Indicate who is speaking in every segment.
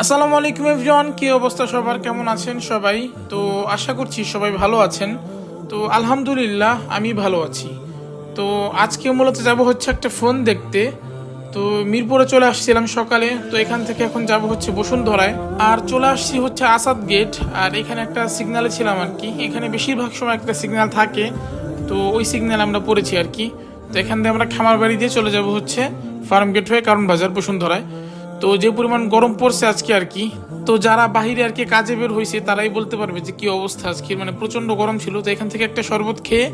Speaker 1: আসসালামু আলাইকুম এভরিওয়ান, কি অবস্থা সবার? কেমন আছেন সবাই? তো আশা করছি সবাই ভালো আছেন। তো আলহামদুলিল্লাহ, আমি ভালো আছি। তো আজকে মূলত যাব হচ্ছে একটা ফোন দেখতে। তো মিরপুরে চলে আসছিলাম সকালে, তো এখান থেকে এখন যাব হচ্ছে বসুন্ধরায়। আর চলে আসছি হচ্ছে আসাদ গেট আর এখানে একটা সিগনালে ছিলাম আর কি। এখানে বেশিরভাগ সময় একটা সিগন্যাল থাকে, তো ওই সিগন্যাল আমরা পড়েছি আর কি। তো এখান থেকে আমরা খামার বাড়ি দিয়ে চলে যাব হচ্ছে ফার্ম গেট হয়ে কারণ বাজার বসুন্ধরায়। তো যে পরিমাণ গরম পড়ছে আজকে আর কি, তো যারা বাহিরে আর কি কাজে বের হয়েছে তারাই বলতে পারবে যে কি অবস্থা আজকে। মানে প্রচণ্ড গরম ছিল, তো এখান থেকে একটা শরবত খেয়ে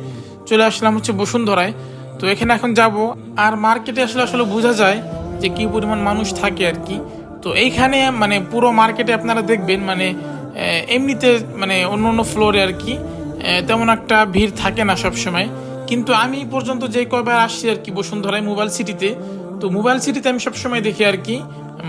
Speaker 1: চলে আসলাম হচ্ছে বসুন্ধরায়। তো এখানে এখন যাব, আর মার্কেটে আসলে আসলে বোঝা যায় যে কি পরিমাণ মানুষ থাকে আর কি। তো এইখানে মানে পুরো মার্কেটে আপনারা দেখবেন মানে এমনিতে মানে অন্য অন্য ফ্লোরে আর কি তেমন একটা ভিড় থাকে না সব সময় কিন্তু আমি পর্যন্ত যে কয়বার আসছি আর কি বসুন্ধরায়, মোবাইল সিটিতে তো মোবাইল সিটিতে আমি সবসময় দেখি আর কি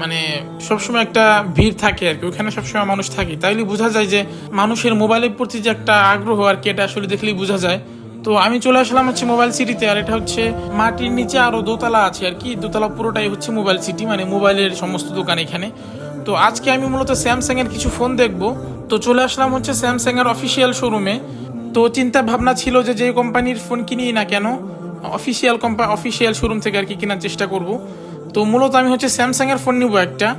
Speaker 1: মানে সবসময় একটা ভিড় থাকে আর কি, ওখানে সবসময় মানুষ থাকে। তাইলে বোঝা যায় যে মানুষের মোবাইলের প্রতি যে একটা আগ্রহ আর কি, এটা আসলে দেখলেই বোঝা যায়। তো আমি চলে আসলাম হচ্ছে মোবাইল সিটিতে আর এটা হচ্ছে মাটির নিচে আরও দোতলা আছে আর কি, দোতলা পুরোটাই হচ্ছে মোবাইল সিটি মানে মোবাইলের সমস্ত দোকান এখানে। তো আজকে আমি মূলত স্যামসাং এর কিছু ফোন দেখব। তো চলে আসলাম হচ্ছে স্যামসাং এর অফিসিয়াল শোরুমে তো চিন্তা ভাবনা ছিল যে যে কোম্পানির ফোন কিনি না কেন অফিসিয়াল কোম্পানি অফিসিয়াল শোরুম থেকে আর কি কেনার চেষ্টা করব। তো মূলত আমি হচ্ছে স্যামসাং এর ফোন নিব একটা।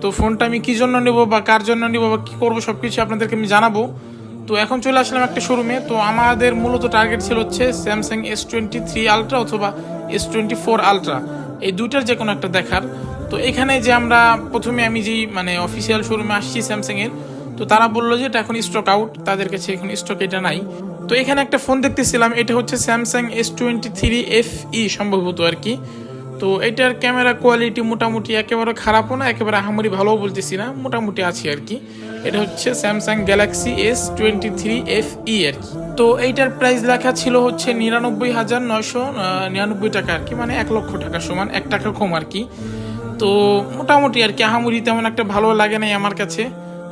Speaker 1: তো ফোনটা আমি কি জন্য নেব বা কার জন্য নেব বা কি করব সব কিছু আপনাদেরকে আমি জানাব। তো এখন চলে আসলাম একটা শোরুমে তো আমাদের মূলত টার্গেট ছিল হচ্ছে Samsung S twenty three ultra অথবা এস টোয়েন্টি ফোর আলট্রা এই দুইটার যে কোনো একটা দেখার। তো এখানে যে আমরা প্রথমে আমি যেই মানে অফিসিয়াল শোরুমে আসছি স্যামসাং এর তো তারা বলল যে এটা এখন স্টক আউট তাদের কাছে এখন স্টক এটা নাই। তো এখানে একটা ফোন দেখতেছিলাম, এটা হচ্ছে Samsung S twenty three F E সম্ভবত আর কি। তো এটার ক্যামেরা কোয়ালিটি মোটামুটি একেবারে খারাপও না, একেবারে আহামরি ভালোও বলতেছি না, মোটামুটি আছে আর কি। এটা হচ্ছে Samsung Galaxy S twenty three F E আর কি। তো এইটার প্রাইস লেখা ছিল হচ্ছে নিরানব্বই হাজার নয়শো নিরানব্বই টাকা আর কি মানে এক লক্ষ টাকা সমান, এক টাকা কম আর কি। তো মোটামুটি আর কি, আহামরি তেমন একটা ভালো লাগে নাই আমার কাছে।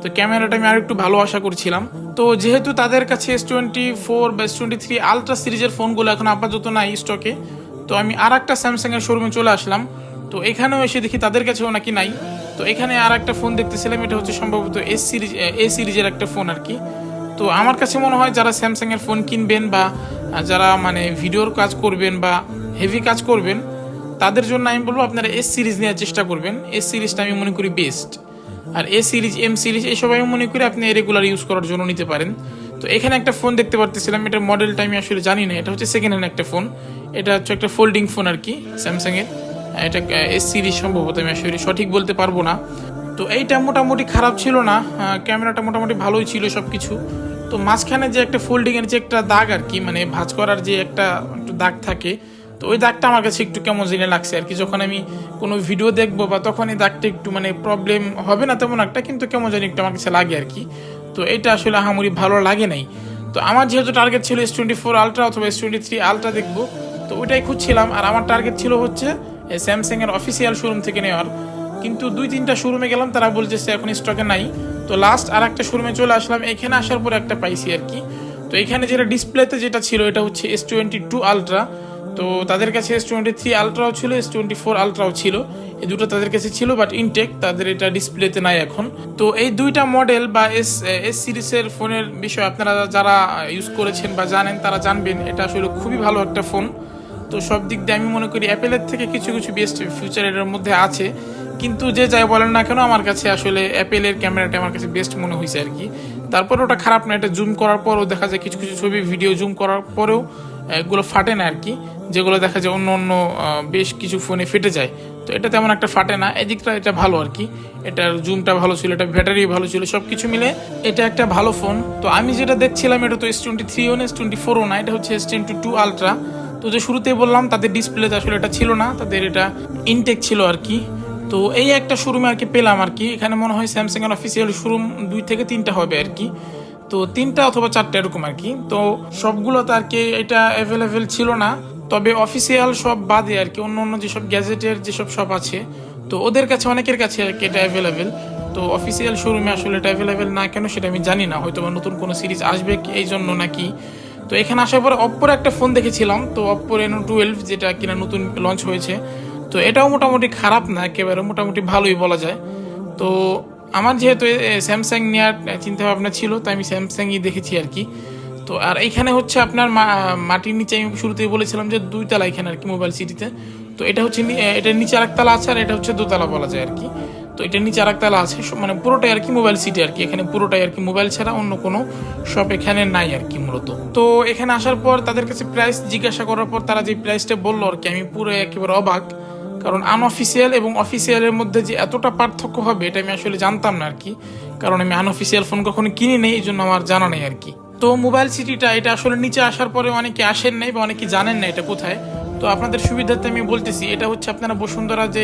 Speaker 1: তো ক্যামেরাটা আমি আর একটু ভালো আশা করছিলাম। তো যেহেতু তাদের কাছে এস টোয়েন্টি ফোর বা এস টোয়েন্টি থ্রি আলট্রা সিরিজের ফোনগুলো এখন আপাতত নাই স্টকে তো আমি আর একটা স্যামসাংয়ের শোরুমে চলে আসলাম। তো এখানেও এসে দেখি তাদের কাছেও নাকি নাই। তো এখানে আর একটা ফোন দেখতেছিলাম, এটা হচ্ছে সম্ভবত এস সিরিজ এ সিরিজের একটা ফোন আর কি। তো আমার কাছে মনে হয় যারা স্যামসাংয়ের ফোন কিনবেন বা যারা মানে ভিডিওর কাজ করবেন বা হেভি কাজ করবেন, তাদের জন্য আমি বলব আপনারা এস সিরিজ নেওয়ার চেষ্টা করবেন। এস সিরিজটা আমি মনে করি বেস্ট আর এ সিরিজ এম সিরিজ এইসব আমি মনে করি আপনি রেগুলার ইউজ করার জন্য নিতে পারেন। তো এখানে একটা ফোন দেখতে পারতেছিলাম এটার মডেলটা আমি আসলে জানি না, এটা হচ্ছে সেকেন্ড হ্যান্ড একটা ফোন এটা হচ্ছে একটা ফোল্ডিং ফোন আর কি স্যামসাংয়ের এটা এস সিরিজ সম্ভবত আমি আসলে সঠিক বলতে পারব না। তো এইটা মোটামুটি খারাপ ছিল না ক্যামেরাটা মোটামুটি ভালোই ছিল সব কিছু তো মাঝখানে যে একটা ফোল্ডিংয়ের যে একটা দাগ আর কি মানে ভাঁজ করার যে একটা দাগ থাকে তো ওই দাগটা আমার কাছে একটু কেমন জেনে লাগছে আর কি। যখন আমি কোনো ভিডিও দেখব বা তখন এই দাগটা একটু মানে প্রবলেম হবে না তেমন একটা, কিন্তু কেমন জানি একটু আমার কাছে লাগে আর কি। তো এটা আসলে আহামরি ভালো লাগে নাই। তো আমার যেহেতু টার্গেট ছিল এস টোয়েন্টি ফোর আলট্রা অথবা এস টোয়েন্টি থ্রি আলট্রা দেখব, তো ওইটাই খুঁজছিলাম। আর আমার টার্গেট ছিল হচ্ছে স্যামসাং এর অফিসিয়াল শোরুম থেকে নেওয়ার। কিন্তু দুই তিনটা শোরুমে গেলাম, তারা বলছে সে এখন স্টকে নাই। তো লাস্ট আর একটা শোরুমে চলে আসলাম, এখানে আসার পর একটা পাইছি আর কি। তো এখানে যেটা ডিসপ্লেতে যেটা ছিল, এটা হচ্ছে এস টোয়েন্টি টু আলট্রা তো তাদের কাছে এস টোয়েন্টি থ্রি আলট্রাও ছিল এস টোয়েন্টি ফোর আলট্রাও ছিল। এই দুটো তাদের কাছে ছিল বাট ইনটেক তাদের এটা ডিসপ্লেতে নাই এখন। তো এই দুইটা মডেল বা এস এস সিরিজের ফোনের বিষয়ে আপনারা যারা ইউজ করেছেন বা জানেন, তারা জানবেন, এটা আসলে খুবই ভালো একটা ফোন তো সব দিক দিয়ে আমি মনে করি অ্যাপেলের থেকে কিছু কিছু বেস্ট ফিচার এটার মধ্যে আছে। কিন্তু যে যাই বলেন না কেন, আমার কাছে আসলে অ্যাপেলের ক্যামেরাটা আমার কাছে বেস্ট মনে হয়েছে আর কি। তারপরে ওটা খারাপ না, এটা জুম করার পরও দেখা যায় কিছু কিছু ছবি ভিডিও জুম করার পরেও এগুলো ফাটে না আর কি, যেগুলো দেখা যায় অন্য অন্য বেশ কিছু ফোনে ফেটে যায়। তো এটা তেমন একটা ফাটে না, এদিকটা এটা ভালো আর কি। এটার জুমটা ভালো ছিল, এটা ব্যাটারি ভালো ছিল সব কিছু মিলে এটা একটা ভালো ফোন তো আমি যেটা দেখছিলাম, এটা তো এস টোয়েন্টি থ্রিও না এস টোয়েন্টি ফোরও না, এটা হচ্ছে এস টোয়েন্টি টু আলট্রা তো যে শুরুতেই বললাম, তাদের ডিসপ্লেতে আসলে এটা ছিল না, তাদের এটা ইনটেক ছিল আর কি। তো এই একটা শোরুমে আর কি পেলাম আর কি, এখানে মনে হয় স্যামসাং এর অফিসিয়াল শোরুম দুই থেকে তিনটা হবে আর কি। তো তিনটা অথবা চারটা এরকম আর কি। তো সবগুলোতে আর কি এটা অ্যাভেলেবেল ছিল না। তবে অফিসিয়াল সব বাদে আর কি অন্য অন্য যেসব গ্যাজেটের যেসব শপ আছে, তো ওদের কাছে অনেকের কাছে আর কি এটা অ্যাভেলেবেল তো অফিসিয়াল শোরুমে আসলে এটা অ্যাভেলেবেল না কেন সেটা আমি জানি না। হয়তো বা নতুন কোনো সিরিজ আসবে এই জন্য নাকি। তো এখানে আসার পরে অপ্পোর একটা ফোন দেখেছিলাম, তো অপ্পোর এনো টুয়েলভ যেটা কিনা নতুন লঞ্চ হয়েছে। তো এটাও মোটামুটি খারাপ না, একেবারে মোটামুটি ভালোই বলা যায়। তো আমার যেহেতু স্যামসাং নেওয়ার চিন্তা ভাবনা ছিল, তাই আমি স্যামসাংই দেখেছি আর কি। তো, আর এইখানে হচ্ছে আপনার মাটির নিচে আমি শুরুতেই বলেছিলাম যে দুই তলা এখানে আর কি মোবাইল সিটিতে তো এটা হচ্ছে এটার নিচে আরেক তালা আছে আর এটা হচ্ছে দোতলা বলা যায় আর কি। তো এটার নিচে আরেক তালা আছে মানে পুরোটাই আর কি মোবাইল সিটি আর কি। এখানে পুরোটাই আর কি মোবাইল ছাড়া অন্য কোনো শপ এখানে নাই আর কি মূলত। তো এখানে আসার পর তাদের কাছে প্রাইস জিজ্ঞাসা করার পর তারা যে প্রাইসটা বলল আর কি, আমি পুরো একেবারে অবাক। কারণ আনঅফিসিয়াল এবং অফিসিয়ালের মধ্যে যে এতটা পার্থক্য হবে, এটা আমি আসলে জানতাম না আর কি। কারণ আমি আনঅফিসিয়াল ফোন কখনো কিনি নেই, এই জন্য আমার জানা নেই আর কি। তো মোবাইল সিটিটা এটা আসলে নিচে আসার পরে অনেকে আসেন নাই বা অনেকে জানেন না এটা কোথায়। তো আপনাদের সুবিধার্থে আমি বলতেছি, এটা হচ্ছে আপনারা বসুন্ধরা যে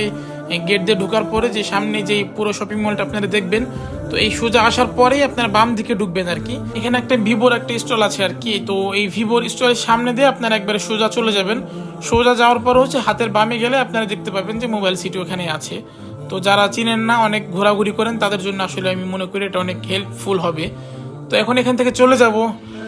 Speaker 1: গেট দিয়ে ঢোকার পরে যে সামনে যে পুরো শপিং মলটা আপনারা দেখবেন, তো এই সোজা আসার পরেই আপনারা বাম দিকে ঢুকবেন আর কি। এখানে একটা ভিভোর একটা স্টল আছে আর কি, তো এই ভিভোর স্টলের সামনে দিয়ে আপনারা একবারে সোজা চলে যাবেন। সোজা যাওয়ার পর হচ্ছে হাতের বামে গেলে আপনারা দেখতে পাবেন যে মোবাইল সিটি ওখানে আছে। তো যারা চিনেন না, অনেক ঘোরাঘুরি করেন, তাদের জন্য আসলে আমি মনে করি এটা অনেক হেল্পফুল হবে। তো এখন এখান থেকে চলে যাব।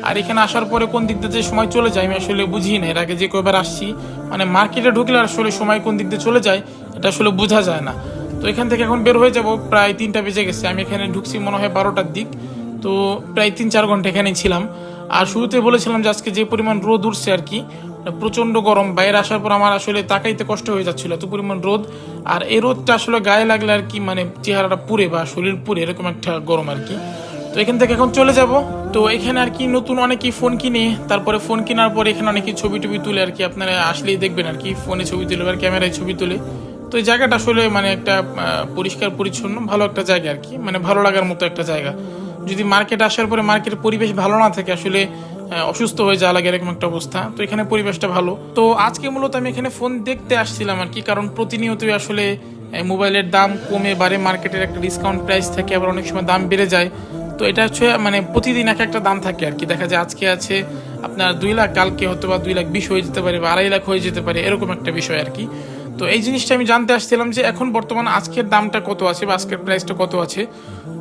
Speaker 1: আর এখানে আসার পরে কোন দিক দিয়ে যে সময় চলে যায় আমি আসলে বুঝি না। এর আগে যে কয়বার আসছি মানে মার্কেটে ঢুকলে আসলে সময় কোন দিক দিয়ে চলে যায়, এটা আসলে বোঝা যায় না। তো এখান থেকে এখন বের হয়ে যাব, প্রায় তিনটা বেজে গেছে। আমি এখানে ঢুকছি মনে হয় বারোটার দিক। তো প্রায় তিন চার ঘণ্টা এখানেই ছিলাম। আর শুরুতে বলেছিলাম যে আজকে যে পরিমাণ রোদ উঠছে আর কি প্রচণ্ড গরম। বাইরে আসার পর আমার আসলে তাকাইতে কষ্ট হয়ে যাচ্ছিল, এত পরিমাণ রোদ। আর এই রোদটা আসলে গায়ে লাগলে আর কি মানে চেহারাটা পুড়ে বা শরীর পুড়ে, এরকম একটা গরম আর কি। তো এখান থেকে এখন চলে যাব। তো এখানে আর কি নতুন অনেকেই ফোন কিনে, তারপরে ফোন কেনার পর এখানে অনেকেই ছবি টবি তুলে আর কি আপনারা আসলেই দেখবেন আর কি, ফোনে ছবি তুলে বা ক্যামেরায় ছবি তুলে। তো এই জায়গাটা আসলে মানে একটা পরিষ্কার, পরিচ্ছন্ন, ভালো একটা জায়গা আর কি মানে ভালো লাগার মতো একটা জায়গা। যদি মার্কেট আসার পরে মার্কেটের পরিবেশ ভালো না থাকে, আসলে অসুস্থ হয়ে যাওয়া লাগে এরকম একটা অবস্থা। তো এখানে পরিবেশটা ভালো। তো আজকে মূলত আমি এখানে ফোন দেখতে আসছিলাম আর কি, কারণ প্রতিনিয়তই আসলে মোবাইলের দাম কমে বাড়ে, মার্কেটের একটা ডিসকাউন্ট প্রাইস থাকে, আবার অনেক সময় দাম বেড়ে যায়। তো এটা হচ্ছে মানে প্রতিদিন এক একটা দাম থাকে আর কি। দেখা যায় আজকে আছে আপনার দুই লাখ, কালকে হয়তো বা দুই লাখ বিশ হয়ে যেতে পারে বা আড়াই লাখ হয়ে যেতে পারে, এরকম একটা বিষয় আর কি। তো এই জিনিসটা আমি জানতে আসছিলাম যে এখন বর্তমান আজকের দামটা কত আছে বা আজকের প্রাইসটা কত আছে।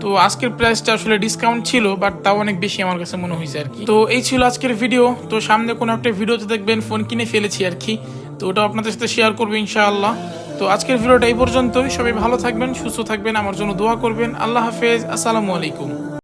Speaker 1: তো আজকের প্রাইসটা আসলে ডিসকাউন্ট ছিল বাট তাও অনেক বেশি আমার কাছে মনে হয়েছে আর কি। তো এই ছিল আজকের ভিডিও তো সামনে কোনো একটা ভিডিওতে দেখবেন ফোন কিনে ফেলেছি আর কি। তো ওটা আপনাদের সাথে শেয়ার করব ইনশাআল্লাহ। তো আজকের ভিডিওটা এই পর্যন্তই। সবাই ভালো থাকবেন, সুস্থ থাকবেন, আমার জন্য দোয়া করবেন। আল্লাহ হাফেজ। আসসালামু আলাইকুম।